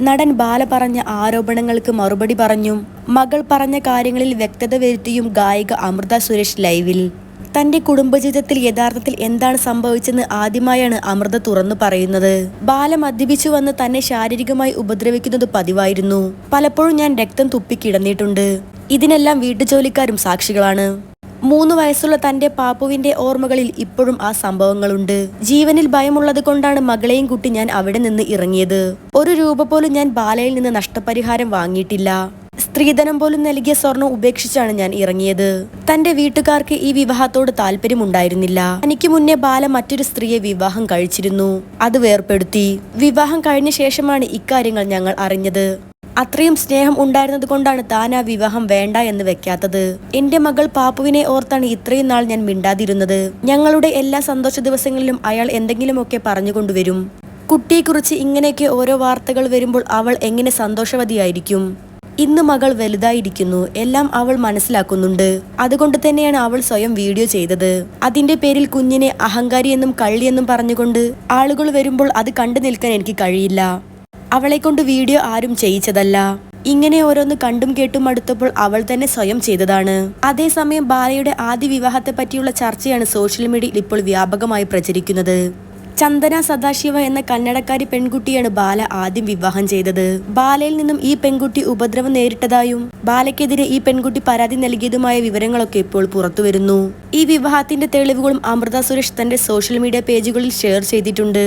നടൻ ബാല പറഞ്ഞ ആരോപണങ്ങൾക്ക് മറുപടി പറഞ്ഞും. മകൾ പറഞ്ഞ കാര്യങ്ങളിൽ വ്യക്തത വരുത്തിയും ഗായിക അമൃത സുരേഷ് ലൈവിൽ. തന്റെ കുടുംബജീവിതത്തിൽ യഥാർത്ഥത്തിൽ എന്താണ് സംഭവിച്ചെന്ന് ആദ്യമായാണ് അമൃത തുറന്നു പറയുന്നത്. ബാല മദ്യപിച്ചു വന്ന് തന്നെ ശാരീരികമായി ഉപദ്രവിക്കുന്നത് പതിവായിരുന്നു. പലപ്പോഴും ഞാൻ രക്തം തുപ്പി കിടന്നിട്ടുണ്ട്. ഇതിനെല്ലാം വീട്ടുജോലിക്കാരും സാക്ഷികളാണ്. മൂന്ന് വയസ്സുള്ള തന്റെ പാപ്പുവിന്റെ ഓർമ്മകളിൽ ഇപ്പോഴും ആ സംഭവങ്ങളുണ്ട്. ജീവനിൽ ഭയമുള്ളത് കൊണ്ടാണ് മകളെയും കുട്ടി ഞാൻ അവിടെ നിന്ന് ഇറങ്ങിയത്. ഒരു രൂപ പോലും ഞാൻ ബാലയിൽ നിന്ന് നഷ്ടപരിഹാരം വാങ്ങിയിട്ടില്ല. സ്ത്രീധനം പോലും നൽകിയ സ്വർണം ഉപേക്ഷിച്ചാണ് ഞാൻ ഇറങ്ങിയത്. തന്റെ വീട്ടുകാർക്ക് ഈ വിവാഹത്തോട് താല്പര്യമുണ്ടായിരുന്നില്ല എനിക്ക് മുന്നേ ബാല മറ്റൊരു സ്ത്രീയെ വിവാഹം കഴിച്ചിരുന്നു. അത് വേർപ്പെടുത്തി. വിവാഹം കഴിഞ്ഞ ശേഷമാണ് ഇക്കാര്യങ്ങൾ ഞങ്ങൾ അറിഞ്ഞത്. അത്രയും സ്നേഹം ഉണ്ടായിരുന്നത് കൊണ്ടാണ് താൻ ആ വിവാഹം വേണ്ട എന്ന് വെക്കാത്തത്. എന്റെ മകൾ പാപ്പുവിനെ ഓർത്താണ് ഇത്രയും നാൾ ഞാൻ മിണ്ടാതിരുന്നത്. ഞങ്ങളുടെ എല്ലാ സന്തോഷ ദിവസങ്ങളിലും അയാൾ എന്തെങ്കിലുമൊക്കെ പറഞ്ഞുകൊണ്ടുവരും. കുട്ടിയെക്കുറിച്ച് ഇങ്ങനെയൊക്കെ ഓരോ വാർത്തകൾ വരുമ്പോൾ അവൾ എങ്ങനെ സന്തോഷവതിയായിരിക്കും? ഇന്ന് മകൾ വലുതായിരിക്കുന്നു. എല്ലാം അവൾ മനസ്സിലാക്കുന്നുണ്ട്. അതുകൊണ്ട് തന്നെയാണ് അവൾ സ്വയം വീഡിയോ ചെയ്തത്. അതിന്റെ പേരിൽ കുഞ്ഞിനെ അഹങ്കാരി എന്നും കള്ളിയെന്നും പറഞ്ഞുകൊണ്ട് ആളുകൾ വരുമ്പോൾ അത് കണ്ടു നിൽക്കാൻ എനിക്ക് കഴിയില്ല. അവളെ കൊണ്ട് വീഡിയോ ആരും ചെയ്യിച്ചതല്ല. ഇങ്ങനെ ഓരോന്ന് കണ്ടും കേട്ടും അടുത്തപ്പോൾ അവൾ തന്നെ സ്വയം ചെയ്തതാണ്. അതേസമയം ബാലയുടെ ആദ്യ വിവാഹത്തെ പറ്റിയുള്ള ചർച്ചയാണ് സോഷ്യൽ മീഡിയയിൽ ഇപ്പോൾ വ്യാപകമായി പ്രചരിക്കുന്നത്. ചന്ദന സദാശിവ എന്ന കന്നഡക്കാരി പെൺകുട്ടിയാണ് ബാല ആദ്യം വിവാഹം ചെയ്തത്. ബാലയിൽ നിന്നും ഈ പെൺകുട്ടി ഉപദ്രവം നേരിട്ടതായും ബാലയ്ക്കെതിരെ ഈ പെൺകുട്ടി പരാതി നൽകിയതുമായ വിവരങ്ങളൊക്കെ ഇപ്പോൾ പുറത്തുവരുന്നു ഈ വിവാഹത്തിന്റെ തെളിവുകളും അമൃത സുരേഷ് തന്റെ സോഷ്യൽ മീഡിയ പേജുകളിൽ ഷെയർ ചെയ്തിട്ടുണ്ട്.